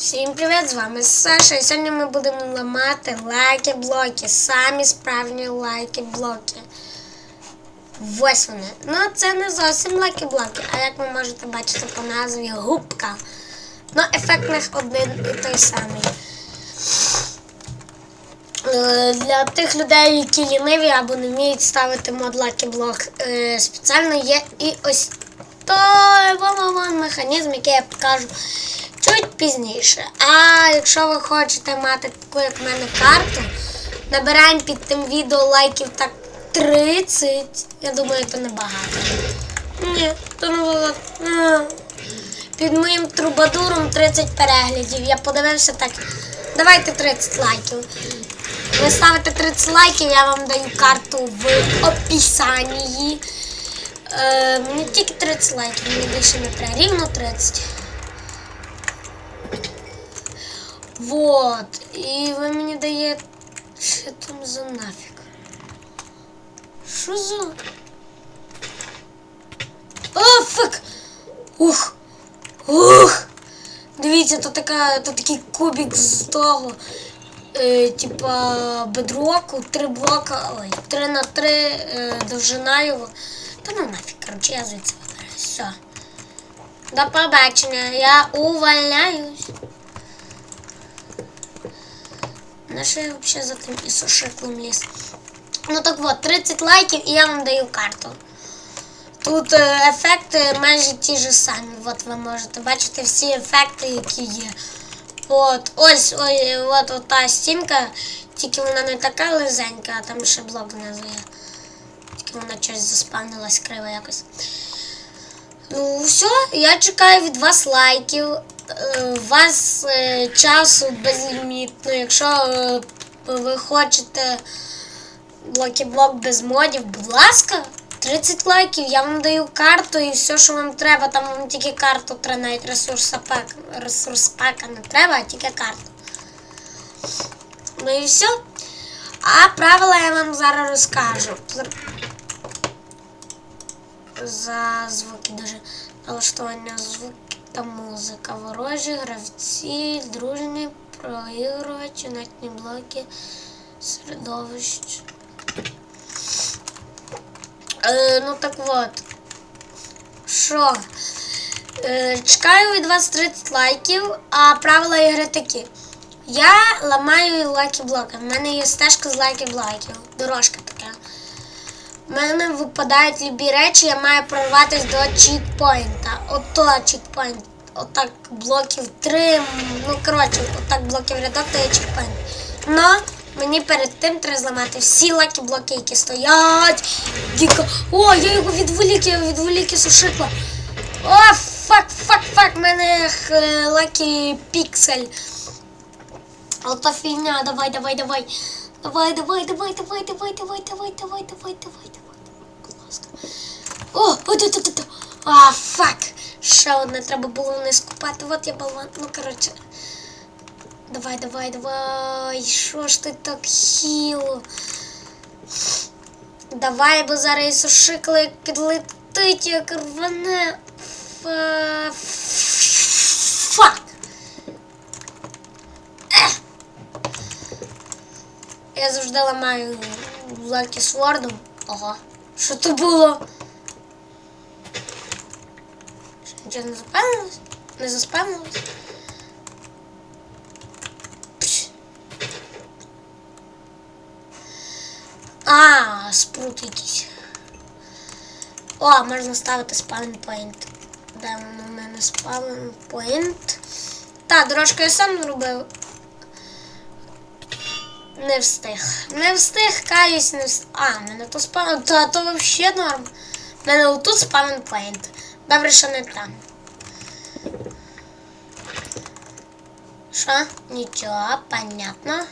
Всім привіт! З вами Саша. І сьогодні ми будемо ламати лайки-блоки. Самі справжні лайки-блоки. Ось вони. Ну, це не зовсім лайки-блоки, а як ви можете бачити по назві губка. Ну, ефект в них один і той самий. Е, Для тих людей, які ліниві або не вміють ставити мод лайки-блок, е, спеціально є і ось той вон механізм, який я покажу чуть пізніше. А якщо ви хочете мати таку, як в мене, карту, набираємо під тим відео лайків так 30. Я думаю, це небагато. Ні, то не було. Під моїм трубадуром 30 переглядів. Я подивився так. Давайте 30 лайків. Ви ставите 30 лайків, я вам даю карту в описанні. Е, тільки 30 лайків, мені більше не треба. Рівно 30. Вот. І ви мені даєте. Що там за нафіг? Що за? О, фак! Ух! Ух! Дивіться, то така, то такий кубик з того. Е, типа бедроку, три блока, ой, три на три е, довжина його. Та ну нафіг, коротше, я звідси вибираю. Все. До побачення, я увольняюсь. На що взагалі за тим і сушиклом ліс? Ну так от, 30 лайків і я вам даю карту. Тут ефекти майже ті ж самі. От ви можете бачити всі ефекти, які є. От, ось ой, от ота стінка, тільки вона не така лизенька, а там ще блок знизу є. Тільки вона щось заспавнилась криво якось. Ну, все, я чекаю від вас лайків. Е, У вас е, часу безлімітно. Якщо е, ви хочете блоки-блок без модів, будь ласка, 30 лайків, я вам даю карту і все, що вам треба. Там вам тільки карту треба, навіть ресурс пак, ресурс пака не треба, а тільки карту. Ну і все. А правила я вам зараз розкажу. За звуки даже налаштування звуки та музика. Ворожі, гравці, дружні, проігрувачі, нетні блоки, середовище. Е, ну так от. Що? Е, чекаю від вас 30 лайків, а правила ігри такі. Я ламаю лайки блоки. В мене є стежка з лайки блоків. Дорожка У мене випадають любі речі, я маю прорватися до чікпоінта. Ото чікпоінт. Отак блоків три. Ну, коротше, отак блоків рядок, то є чікпоінт. Но мені перед тим треба зламати всі лакі блоки, які стоять. Діко. О, я його відволік, я відволік і сушикла. О, фак, фак, фак, в мене е, лакі піксель. Ота фігня, давай, давай, давай. Давай, давай, давай, давай, давай, давай, давай, давай, давай, давай, ласка. О, от, от, от. А, фак. Ще одне треба було не скупати. От я болван. Ну, коротше. Давай, давай, давай. Що ж ти так хіло? Давай, бо зараз сушикла як підлетить, як рване. Фа... Фак. Я завжди ламаю лаки свордом. Ого. Що то було? Нічого не запевнилось? Не заспевнилось? Пш. А, спрут якийсь. О, можна ставити спавн point. Де в мене спавн point? Так, дорожку я сам зробив. Не встиг. Не встиг, каюсь, не встиг. А, в мене то спавн. Та то взагалі норм. В мене отут спавн point. Добре, що не там. Що? Нічого, понятно.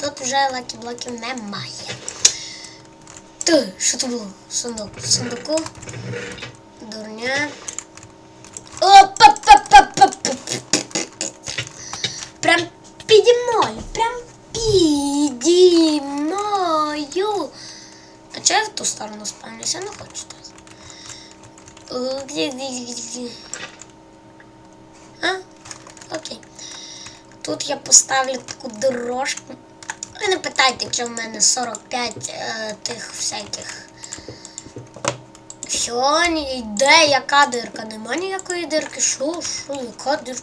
Тут вже лакі-блоків немає. Ти, що це було? Сундук. Сундуку. Дурня. опа па па па Прям піді мною, прям піді мною. А чого я в ту сторону спавнюся? Не хочу так. Где? А? Окей. Тут я поставлю таку дорожку. Ви не питайте, чи в мене 45 е, тих всяких. Що, ні, де яка дирка? Нема ніякої дирки. Що, що, яка дирка?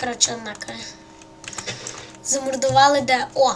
коротше, однака. Замордували де. О!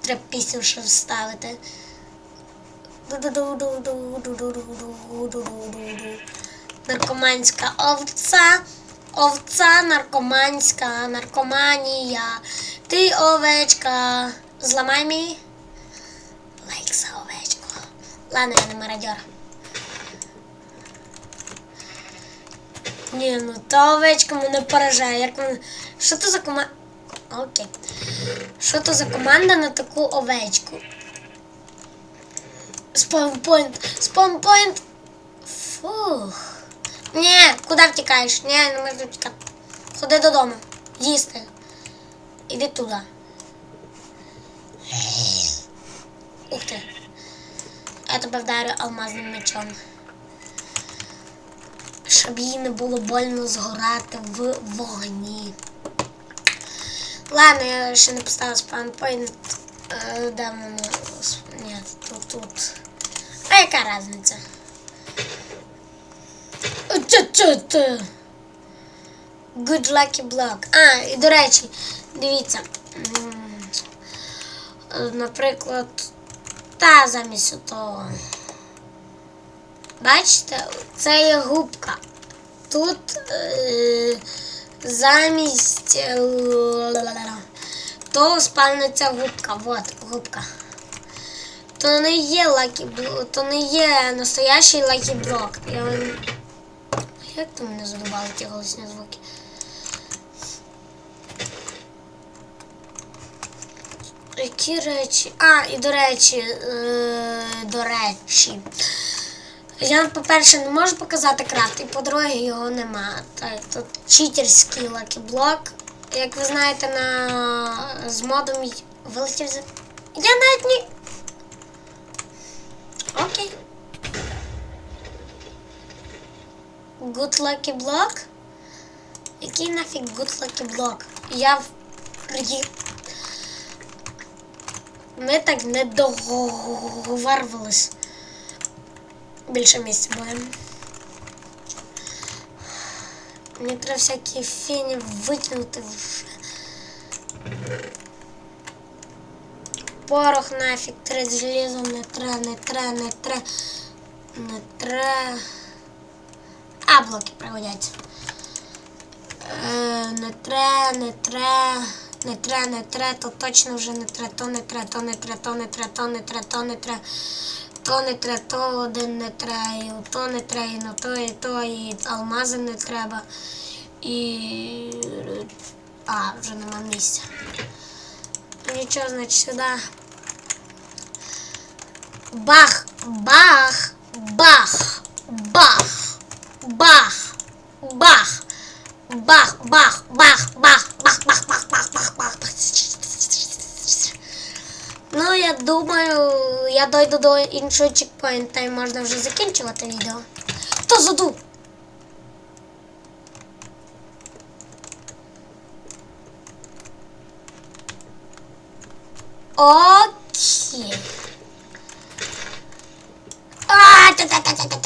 Треба пісню ще вставити. Наркоманська овця. Овця наркоманська, наркоманія. Ти овечка. Зламай мій. Лайк за овечку. Ладно, я не мародер. Ні, ну та овечка мене поражає. Як вона... Що то за команда? Окей. Що то за команда на таку овечку? Спаунпойнт. Спаунпойнт. Фух. Ні, куди втікаєш? Ні, не можна втікати. Ходи додому. Їсти. Іди туди. Ух ти. Я тебе вдарю алмазним мечом. Щоб їй не було больно згорати в вогні. Ладно, я ще не поставила спаунпойнт. Е, Де воно? Ні, тут, тут. А яка різниця? Good lucky block. А, і до речі, дивіться. Наприклад, та замість того. Бачите, це є губка. Тут е, замість е, того спавниться губка. Вот, губка. То не є лакі то не є настоящий лакі блок. Я. Як ти мене задобали ті голосні звуки? Які речі? А, і до речі, е, до речі. Я, по-перше, не можу показати крафт, і по-друге, його нема. Так, тут читерський лакіблок. Як ви знаєте, на з модом вилетів за. Я навіть ні. Окей. Good Lucky Block? Який нафіг Good Lucky Block? Я в Ми так не договарювались. Більше місця будемо. Мені треба всякі фіні витягнути вже. Порох нафіг, три з желізом не тре, не тре, не тре, не тре. А, блоки пригодяться. Е, не тре, не тре, не тре, не тре, то точно вже не тре, то не тре, то не тре, то не тре, то не тре, то не тре. То не тре, то один не тре, і то не тре, і на то, і то, і алмази не треба. І. А, вже нема місця. Нічого, значить, сюди. Бах, бах, бах, бах, бах, бах, бах, бах, бах, бах, бах, бах, бах, бах, бах, бах. Ну, я думаю, я дойду до іншого чекпоінта і можна вже закінчувати відео. Хто задув? Окей. А, та-та-та-та-та.